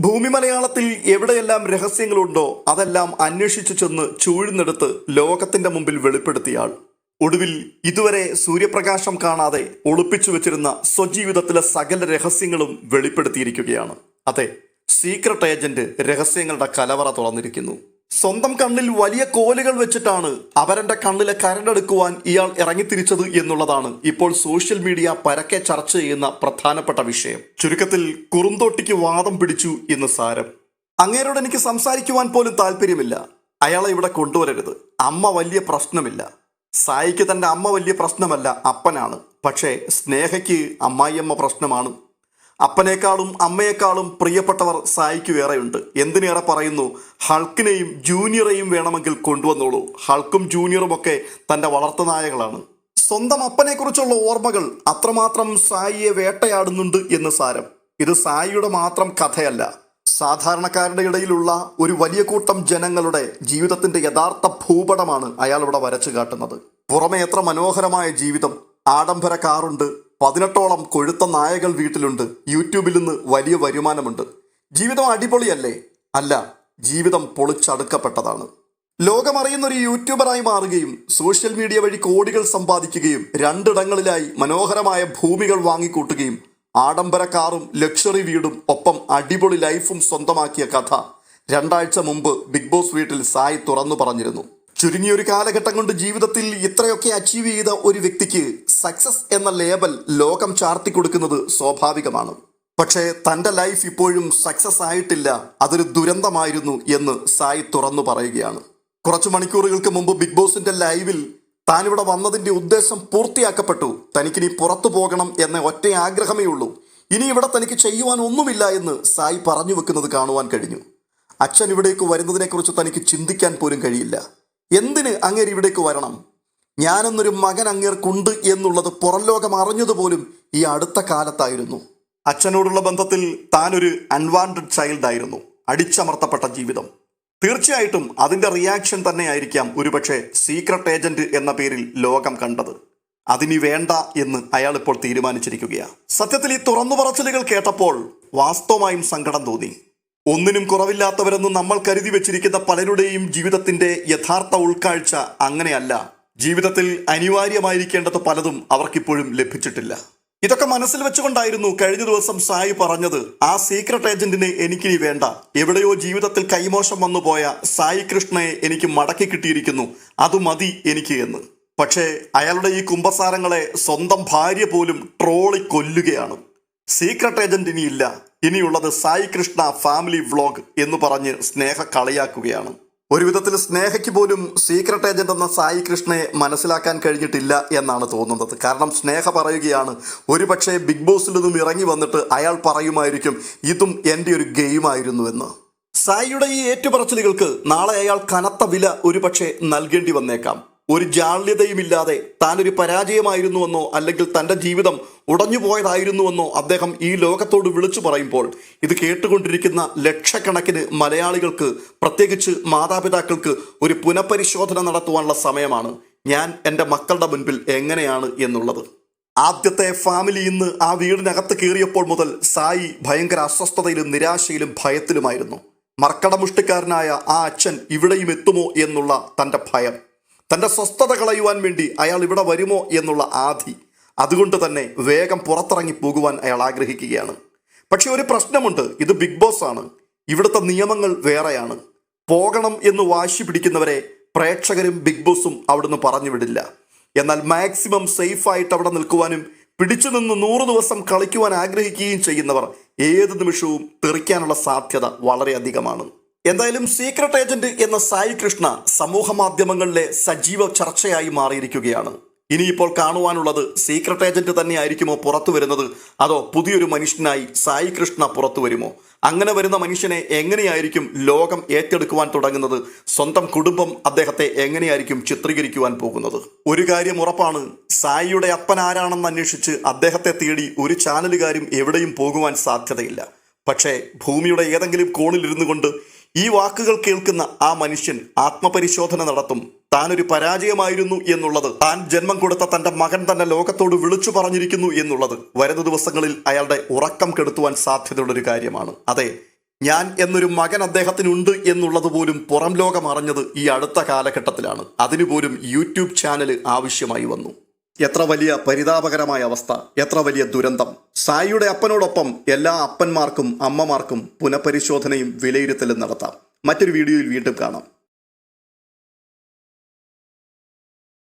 ഭൂമി മലയാളത്തിൽ എവിടെയെല്ലാം രഹസ്യങ്ങളുണ്ടോ അതെല്ലാം അന്വേഷിച്ചു ചെന്ന് ചൂഴ്ന്നെടുത്ത് ലോകത്തിന്റെ മുമ്പിൽ വെളിപ്പെടുത്തിയാൾ. ഒടുവിൽ ഇതുവരെ സൂര്യപ്രകാശം കാണാതെ ഒളിപ്പിച്ചു വെച്ചിരുന്ന സ്വജീവിതത്തിലെ സകല രഹസ്യങ്ങളും വെളിപ്പെടുത്തിയിരിക്കുകയാണ്. അതെ സീക്രട്ട് ഏജന്റ് രഹസ്യങ്ങളുടെ കലവറ തുറന്നിരിക്കുന്നു. സ്വന്തം കണ്ണിൽ വലിയ കോലുകൾ വെച്ചിട്ടാണ് അവരന്റെ കണ്ണിലെ കരടെടുക്കുവാൻ ഇയാൾ ഇറങ്ങിത്തിരിച്ചത് എന്നുള്ളതാണ് ഇപ്പോൾ സോഷ്യൽ മീഡിയ പരക്കെ ചർച്ച ചെയ്യുന്ന പ്രധാനപ്പെട്ട വിഷയം. ചുരുക്കത്തിൽ കുറുന്തോട്ടിക്ക് വാദം പിടിച്ചു എന്ന് സാരം. അങ്ങേരോട് എനിക്ക് സംസാരിക്കുവാൻ പോലും താല്പര്യമില്ല. അയാളെ ഇവിടെ കൊണ്ടുവരരുത്. അമ്മ വലിയ പ്രശ്നമില്ല. സായിക്ക് തന്റെ അമ്മ വലിയ പ്രശ്നമല്ല അപ്പനാണ്. പക്ഷേ സ്നേഹയ്ക്ക് അമ്മായിയമ്മ പ്രശ്നമാണ്. അപ്പനേക്കാളും അമ്മയെക്കാളും പ്രിയപ്പെട്ടവർ സായിക്ക് വേറെയുണ്ട്. എന്തിനേറെ പറയുന്നു? ഹൾക്കിനെയും ജൂനിയറെയും വേണമെങ്കിൽ കൊണ്ടുവന്നോളൂ. ഹൾക്കും ജൂനിയറും ഒക്കെ തന്റെ വളർത്തുനായകളാണ് സ്വന്തം അപ്പനെക്കുറിച്ചുള്ള ഓർമ്മകൾ അത്രമാത്രം സായിയെ വേട്ടയാടുന്നുണ്ട് എന്ന് സാരം. ഇത് സായിയുടെ മാത്രം കഥയല്ല. സാധാരണക്കാരുടെ ഇടയിലുള്ള ഒരു വലിയ കൂട്ടം ജനങ്ങളുടെ ജീവിതത്തിന്റെ യഥാർത്ഥ ഭൂപടമാണ് അയാൾ ഇവിടെ വരച്ചു കാട്ടുന്നത്. പുറമെ എത്ര മനോഹരമായ ജീവിതം. ആഡംബര കാറുണ്ട്. പതിനെട്ടോളം കൊഴുത്ത നായകൾ വീട്ടിലുണ്ട്. യൂട്യൂബിൽ നിന്ന് വലിയ വരുമാനമുണ്ട്. ജീവിതം അടിപൊളിയല്ലേ? അല്ല ജീവിതം പൊളിച്ചടുക്കപ്പെട്ടതാണ്. ലോകമറിയുന്ന ഒരു യൂട്യൂബറായി മാറുകയും സോഷ്യൽ മീഡിയ വഴി കോടികൾ സമ്പാദിക്കുകയും രണ്ടിടങ്ങളിലായി മനോഹരമായ ഭൂമികൾ വാങ്ങിക്കൂട്ടുകയും ആഡംബര കാറും ലക്ഷറി വീടും ഒപ്പം അടിപൊളി ലൈഫും സ്വന്തമാക്കിയ കഥ രണ്ടാഴ്ച മുമ്പ് ബിഗ് ബോസ് വീട്ടിൽ സായി തുറന്നു പറഞ്ഞിരുന്നു. ചുരുങ്ങിയ ഒരു കാലഘട്ടം കൊണ്ട് ജീവിതത്തിൽ ഇത്രയൊക്കെ അച്ചീവ് ചെയ്ത ഒരു വ്യക്തിക്ക് സക്സസ് എന്ന ലേബൽ ലോകം ചാർത്തി കൊടുക്കുന്നത് സ്വാഭാവികമാണ്. പക്ഷേ തന്റെ ലൈഫ് ഇപ്പോഴും സക്സസ് ആയിട്ടില്ല. അതൊരു ദുരന്തമായിരുന്നു എന്ന് സായി തുറന്നു പറയുകയാണ്. കുറച്ചു മണിക്കൂറുകൾക്ക് മുമ്പ് ബിഗ് ബോസിന്റെ ലൈവിൽ താൻ ഇവിടെ വന്നതിന്റെ ഉദ്ദേശം പൂർത്തിയാക്കപ്പെട്ടു. തനിക്കിനി പുറത്തു പോകണം എന്ന ഒറ്റ ആഗ്രഹമേ ഉള്ളൂ. ഇനി ഇവിടെ തനിക്ക് ചെയ്യുവാൻ ഒന്നുമില്ല എന്ന് സായി പറഞ്ഞു വെക്കുന്നത് കാണുവാൻ കഴിഞ്ഞു. അച്ഛൻ ഇവിടേക്ക് വരുന്നതിനെക്കുറിച്ച് തനിക്ക് ചിന്തിക്കാൻ പോലും കഴിയില്ല. എന്തിന് അങ്ങേര് ഇവിടേക്ക് വരണം? ഞാനെന്നൊരു മകൻ അങ്ങേർക്കുണ്ട് എന്നുള്ളത് പുറം ലോകം അറിഞ്ഞതുപോലും ഈ അടുത്ത കാലത്തായിരുന്നു. അച്ഛനോടുള്ള ബന്ധത്തിൽ താനൊരു അൺവാണ്ടഡ് ചൈൽഡ് ആയിരുന്നു അടിച്ചമർത്തപ്പെട്ട ജീവിതം. തീർച്ചയായിട്ടും അതിന്റെ റിയാക്ഷൻ തന്നെയായിരിക്കാം ഒരുപക്ഷെ സീക്രട്ട് ഏജന്റ് എന്ന പേരിൽ ലോകം കണ്ടത്. അതിനി വേണ്ട എന്ന് അയാൾ ഇപ്പോൾ തീരുമാനിച്ചിരിക്കുകയാണ് സത്യത്തിൽ ഈ തുറന്നു പറച്ചിലുകൾ കേട്ടപ്പോൾ വാസ്തവമായും സങ്കടം തോന്നി. ഒന്നിനും കുറവില്ലാത്തവരെന്ന് നമ്മൾ കരുതി വെച്ചിരിക്കുന്ന പലരുടെയും ജീവിതത്തിന്റെ യഥാർത്ഥ ഉൾക്കാഴ്ച അങ്ങനെയല്ല. ജീവിതത്തിൽ അനിവാര്യമായിരിക്കേണ്ടത് പലതും അവർക്കിപ്പോഴും ലഭിച്ചിട്ടില്ല. ഇതൊക്കെ മനസ്സിൽ വെച്ചുകൊണ്ടായിരുന്നു കഴിഞ്ഞ ദിവസം സായി പറഞ്ഞത് ആ സീക്രട്ട് ഏജന്റിനെ എനിക്കിനി വേണ്ട. എവിടെയോ ജീവിതത്തിൽ കൈമോശം വന്നുപോയ സായി കൃഷ്ണയെ എനിക്ക് മടക്കി കിട്ടിയിരിക്കുന്നു. അത് മതി എനിക്ക് എന്ന്. പക്ഷേ അയാളുടെ ഈ കുംഭസാരങ്ങളെ സ്വന്തം ഭാര്യ പോലും ട്രോളി കൊല്ലുകയാണ്. സീക്രട്ട് ഏജന്റ് ഇനിയില്ല. ഇനിയുള്ളത് സായി കൃഷ്ണ ഫാമിലി വ്ളോഗ് എന്ന് പറഞ്ഞ് സ്നേഹ കളിയാക്കുകയാണ്. ഒരു വിധത്തിൽ സ്നേഹയ്ക്ക് പോലും സീക്രട്ട് ഏജന്റ് എന്ന സായി കൃഷ്ണയെ മനസ്സിലാക്കാൻ കഴിഞ്ഞിട്ടില്ല എന്നാണ് തോന്നുന്നത്. കാരണം സ്നേഹ പറയുകയാണ് ഒരുപക്ഷെ ബിഗ് ബോസിൽ നിന്നും ഇറങ്ങി വന്നിട്ട് അയാൾ പറയുമായിരിക്കും ഇതും എന്റെ ഒരു ഗെയിമായിരുന്നു എന്ന്. സായിയുടെ ഈ ഏറ്റുപറച്ചിലുകൾക്ക് നാളെ അയാൾ കനത്ത വില ഒരുപക്ഷെ നൽകേണ്ടി വന്നേക്കാം. ഒരു ജാള്യതയുമില്ലാതെ താനൊരു പരാജയമായിരുന്നുവെന്നോ അല്ലെങ്കിൽ തന്റെ ജീവിതം ഉടഞ്ഞുപോയതായിരുന്നുവെന്നോ അദ്ദേഹം ഈ ലോകത്തോട് വിളിച്ചു പറയുമ്പോൾ ഇത് കേട്ടുകൊണ്ടിരിക്കുന്ന ലക്ഷക്കണക്കിന് മലയാളികൾക്ക് പ്രത്യേകിച്ച് മാതാപിതാക്കൾക്ക് ഒരു പുനഃപരിശോധന നടത്തുവാനുള്ള സമയമാണ്. ഞാൻ എന്റെ മക്കളുടെ മുൻപിൽ എങ്ങനെയാണ് എന്നുള്ളത്. ആദ്യത്തെ ഫാമിലി ഇന്ന് ആ വീടിനകത്ത് കയറിയപ്പോൾ മുതൽ സായി ഭയങ്കര അസ്വസ്ഥതയിലും നിരാശയിലും ഭയത്തിലുമായിരുന്നു. മർക്കടമുഷ്ടിക്കാരനായ ആ അച്ഛൻ ഇവിടെയും എത്തുമോ എന്നുള്ള തന്റെ ഭയം. തന്റെ സ്വസ്ഥത കളയുവാൻ വേണ്ടി അയാൾ ഇവിടെ വരുമോ എന്നുള്ള ആധി. അതുകൊണ്ട് തന്നെ വേഗം പുറത്തിറങ്ങി പോകുവാൻ അയാൾ ആഗ്രഹിക്കുകയാണ്. പക്ഷെ ഒരു പ്രശ്നമുണ്ട്. ഇത് ബിഗ് ബോസ് ആണ്. ഇവിടുത്തെ നിയമങ്ങൾ വേറെയാണ്. പോകണം എന്ന് വാശി പിടിക്കുന്നവരെ പ്രേക്ഷകരും ബിഗ് ബോസും അവിടുന്ന് പറഞ്ഞു വിടില്ല എന്നാൽ മാക്സിമം സേഫായിട്ട് അവിടെ നിൽക്കുവാനും പിടിച്ചു നിന്ന് നൂറ് ദിവസം കളിക്കുവാൻ ആഗ്രഹിക്കുകയും ചെയ്യുന്നവർ ഏത് നിമിഷവും തെറിക്കാനുള്ള സാധ്യത വളരെയധികമാണ് എന്തായാലും സീക്രട്ട് ഏജന്റ് എന്ന സായി കൃഷ്ണ സമൂഹ മാധ്യമങ്ങളിലെ സജീവ ചർച്ചയായി മാറിയിരിക്കുകയാണ്. ഇനിയിപ്പോൾ കാണുവാനുള്ളത് സീക്രട്ട് ഏജന്റ് തന്നെ ആയിരിക്കുമോ പുറത്തു വരുന്നത്? അതോ പുതിയൊരു മനുഷ്യനായി സായി കൃഷ്ണ പുറത്തു വരുമോ? അങ്ങനെ വരുന്ന മനുഷ്യനെ എങ്ങനെയായിരിക്കും ലോകം ഏറ്റെടുക്കുവാൻ തുടങ്ങുന്നത്? സ്വന്തം കുടുംബം അദ്ദേഹത്തെ എങ്ങനെയായിരിക്കും ചിത്രീകരിക്കുവാൻ പോകുന്നത്? ഒരു കാര്യം ഉറപ്പാണ് സായിയുടെ അപ്പൻ ആരാണെന്ന് അന്വേഷിച്ച് അദ്ദേഹത്തെ തേടി ഒരു ചാനലുകാരും എവിടെയും പോകുവാൻ സാധ്യതയില്ല. പക്ഷേ ഭൂമിയുടെ ഏതെങ്കിലും കോണിലിരുന്നു കൊണ്ട് ഈ വാക്കുകൾ കേൾക്കുന്ന ആ മനുഷ്യൻ ആത്മപരിശോധന നടത്തും. താനൊരു പരാജയമായിരുന്നു എന്നുള്ളത്. താൻ ജന്മം കൊടുത്ത തന്റെ മകൻ തന്നെ ലോകത്തോട് വിളിച്ചു പറഞ്ഞിരിക്കുന്നു എന്നുള്ളത്. വരുന്ന ദിവസങ്ങളിൽ അയാളുടെ ഉറക്കം കെടുത്തുവാൻ സാധ്യതയുള്ള ഒരു കാര്യമാണ്. അതെ ഞാൻ എന്നൊരു മകൻ അദ്ദേഹത്തിനുണ്ട് എന്നുള്ളത് പോലും പുറം ലോകം അറിഞ്ഞത് ഈ അടുത്ത കാലഘട്ടത്തിലാണ്. അതിനുപോലും യൂട്യൂബ് ചാനൽ ആവശ്യമായി വന്നു. എത്ര വലിയ പരിതാപകരമായ അവസ്ഥ എത്ര വലിയ ദുരന്തം. സായിയുടെ അപ്പനോടൊപ്പം എല്ലാ അപ്പന്മാർക്കും അമ്മമാർക്കും പുനഃപരിശോധനയും വിലയിരുത്തലും നടത്താം. മറ്റൊരു വീഡിയോയിൽ വീണ്ടും കാണാം.